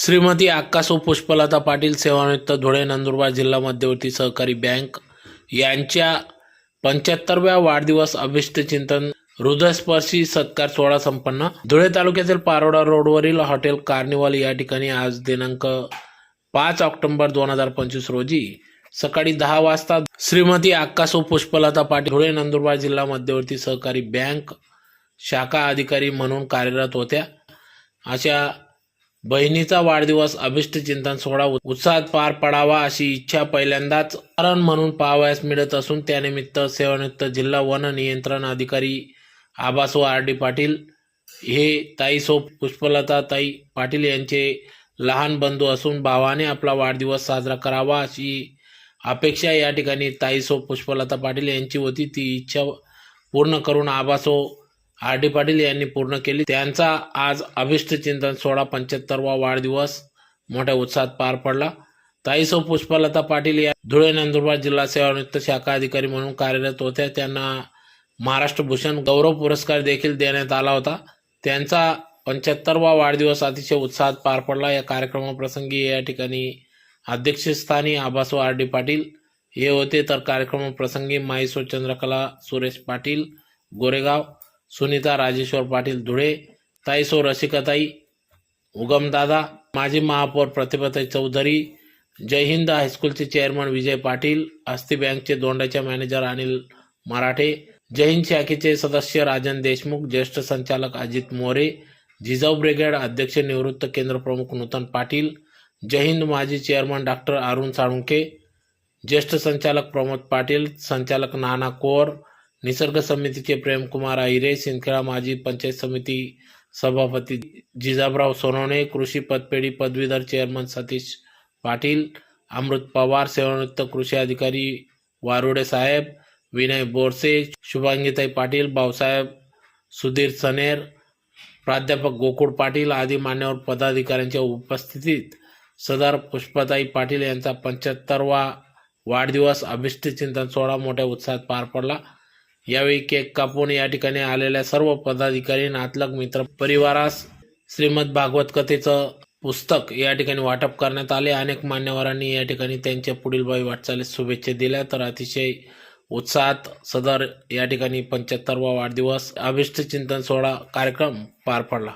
श्रीमती आकाशो पुष्पलता पाटील सेवानिवृत्त धुळे नंदुरबार जिल्हा मध्यवर्ती सहकारी बँक यांच्या पंच्याहत्तरव्या वाढदिवस अभिष्ट चिंतन हृदयस्पर्शी सत्कार सोहळा संपन्न. धुळे तालुक्यातील पारोडा रोडवरील हॉटेल कार्निवल या ठिकाणी आज दिनांक पाच ऑक्टोबर दोन हजार पंचवीस रोजी सकाळी दहा वाजता श्रीमती आकाशो पुष्पलता पाटील धुळे नंदुरबार जिल्हा मध्यवर्ती सहकारी बँक शाखा अधिकारी म्हणून कार्यरत होत्या. अशा बहिणीचा वाढदिवस अभिष्ट चिंतन सोहळा उत्साहात पार पडावा अशी इच्छा पहिल्यांदाच कारण म्हणून पाहावयास मिळत असून त्यानिमित्त सेवानिवृत्त जिल्हा वन नियंत्रण अधिकारी आबासो आर डी पाटील हे ताईसो पुष्पलता ताई पाटील यांचे लहान बंधू असून भावाने आपला वाढदिवस साजरा करावा अशी अपेक्षा या ठिकाणी ताईसो पुष्पलता पाटील यांची होती. ती इच्छा पूर्ण करून आबासो आर डी पाटील यांनी पूर्ण केली. त्यांचा आज अभिष्ट चिंतन सोळा पंच्याहत्तरवा वाढदिवस मोठ्या उत्साहात पार पडला. ताईसो पुष्पलता पाटील या धुळे नंदुरबार जिल्हा सेवानिवृत्त शाखा अधिकारी म्हणून कार्यरत होत्या. त्यांना महाराष्ट्र भूषण गौरव पुरस्कार देखील देण्यात आला होता. त्यांचा पंच्याहत्तरवा वाढदिवस अतिशय उत्साहात पार पडला. या कार्यक्रमाप्रसंगी या ठिकाणी अध्यक्षस्थानी आबासो आर डी पाटील हे होते. तर कार्यक्रमाप्रसंगी माईसो चंद्रकला सुरेश पाटील गोरेगाव सुनीता राजेश्वर पाटील धुळे ताईसो रसिकाताई उगमदादा माजी महापौर प्रतिभाताई चौधरी जय हिंद हायस्कूलचे चेअरमन विजय पाटील हस्ती बँकचे दोंडाच्या मॅनेजर अनिल मराठे जय हिंद शाखेचे सदस्य राजन देशमुख ज्येष्ठ संचालक अजित मोरे जिजाऊ ब्रिगेड अध्यक्ष निवृत्त केंद्र प्रमुख नूतन पाटील जय हिंद माजी चेअरमन डॉक्टर अरुण साळुंके ज्येष्ठ संचालक प्रमोद पाटील संचालक नाना कोर निसर्ग समितीचे प्रेमकुमार आहिरे सिंदखेडा माजी पंचायत समिती सभापती जिजाबराव सोनवणे कृषी पदपेढी पदवीधर चेअरमन सतीश पाटील अमृत पवार सेवानिवृत्त कृषी अधिकारी वारुडे साहेब विनय बोरसे शुभांगीताई पाटील भाऊसाहेब सुधीर सनेर प्राध्यापक गोकुळ पाटील आदी मान्यवर पदाधिकाऱ्यांच्या उपस्थितीत सदर पुष्पताई पाटील यांचा पंच्याहत्तरवा वाढदिवस अभिष्ट चिंतन सोहळा मोठ्या उत्साहात पार पडला. यावेळी केक कापून या ठिकाणी आलेल्या सर्व पदाधिकारी नातलग मित्र परिवारास श्रीमद भागवत कथेचं पुस्तक या ठिकाणी वाटप करण्यात आले. अनेक मान्यवरांनी या ठिकाणी त्यांच्या पुढील भावी वाटचालीस शुभेच्छा दिल्या. तर अतिशय उत्साहात सदर या ठिकाणी पंच्याहत्तरवा वाढदिवस अभिष्ट चिंतन सोहळा कार्यक्रम पार पडला.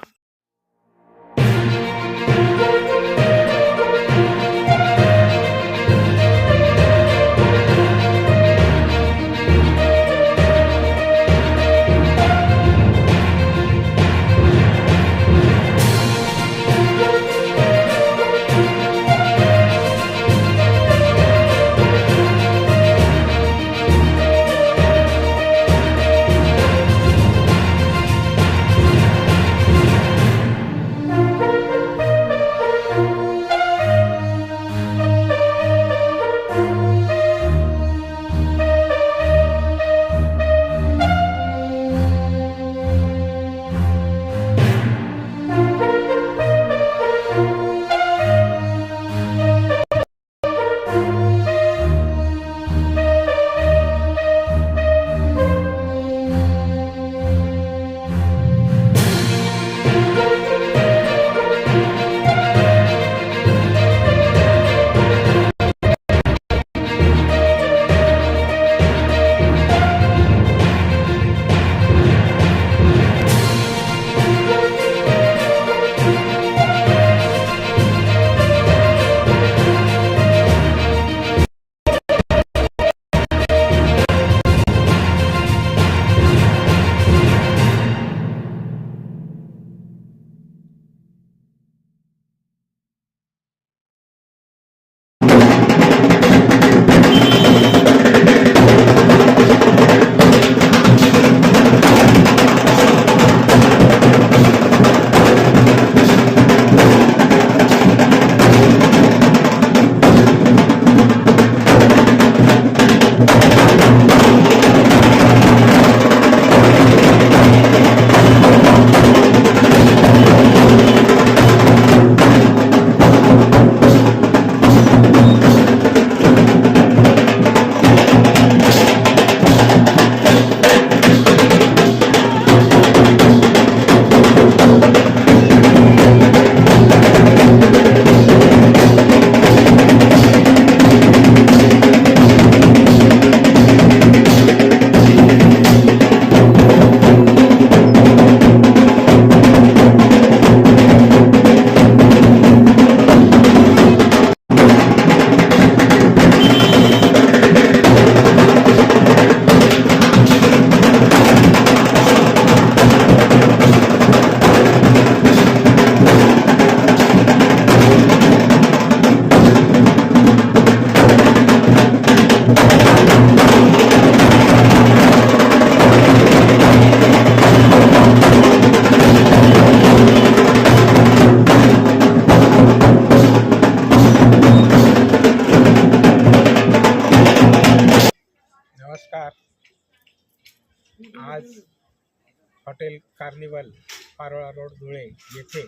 Hotel Carnival Parola road Dhule येथे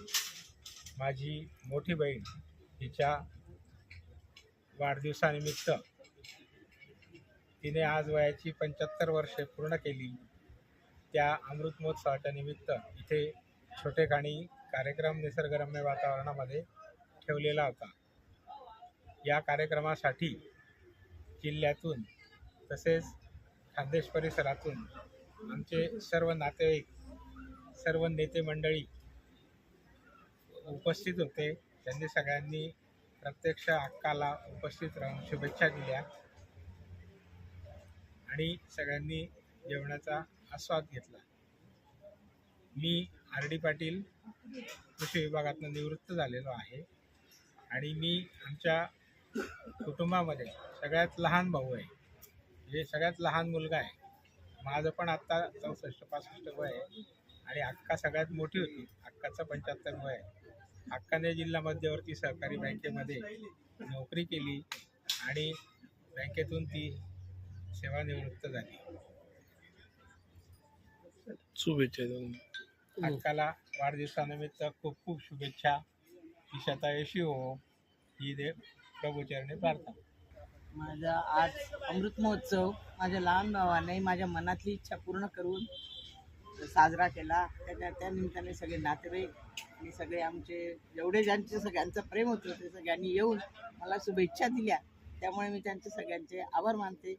माझी मोठी बहीण तिच्या वाढदिवसानिमित्त तिने आज वयाची पंच्याहत्तर वर्षे पूर्ण केली. त्या अमृत महोत्सवाच्या निमित्त इथे छोटेखानी कार्यक्रम निसर्गरम्य वातावरणामध्ये ठेवलेला होता. या कार्यक्रमासाठी जिल्ह्यातून तसेच खानदेश परिसरातून आमचे सर्व नातेवाईक सर्व नेते मंडळी उपस्थित होते. त्यांनी सगळ्यांनी प्रत्यक्ष अक्काला उपस्थित राहून शुभेच्छा दिल्या. आणि सगळ्यांनी जेवणाचा आस्वाद घेतला. मी आर डी पाटील कृषी विभागातून निवृत्त झालेलो आहे. आणि मी आमच्या कुटुंबामध्ये सगळ्यात लहान भाऊ आहे. म्हणजे सगळ्यात लहान मुलगा आहे. माझं पण आत्ता चौसष्ट पासष्ट वय आहे. आणि अक्का सगळ्यात मोठी होती. अक्काचं पंच्याहत्तर वय. आहे अक्काने जिल्हा मध्यवर्ती सहकारी बँकेमध्ये नोकरी केली आणि बँकेतून ती सेवानिवृत्त झाली. शुभेच्छा. अक्काला वाढदिवसानिमित्त खूप खूप शुभेच्छा. ती शतायशी हो. ही देव प्रभूचरणी प्रार्थना. माझा आज अमृत महोत्सव माझ्या लहान भावाने माझ्या मनातली इच्छा पूर्ण करून साजरा केला. त्याच्या त्या निमित्ताने सगळे नातेवाईक आणि सगळे आमचे जेवढे ज्यांचे सगळ्यांचं प्रेम होतं ते सगळ्यांनी येऊन मला शुभेच्छा दिल्या. त्यामुळे मी त्यांचे सगळ्यांचे आभार मानते.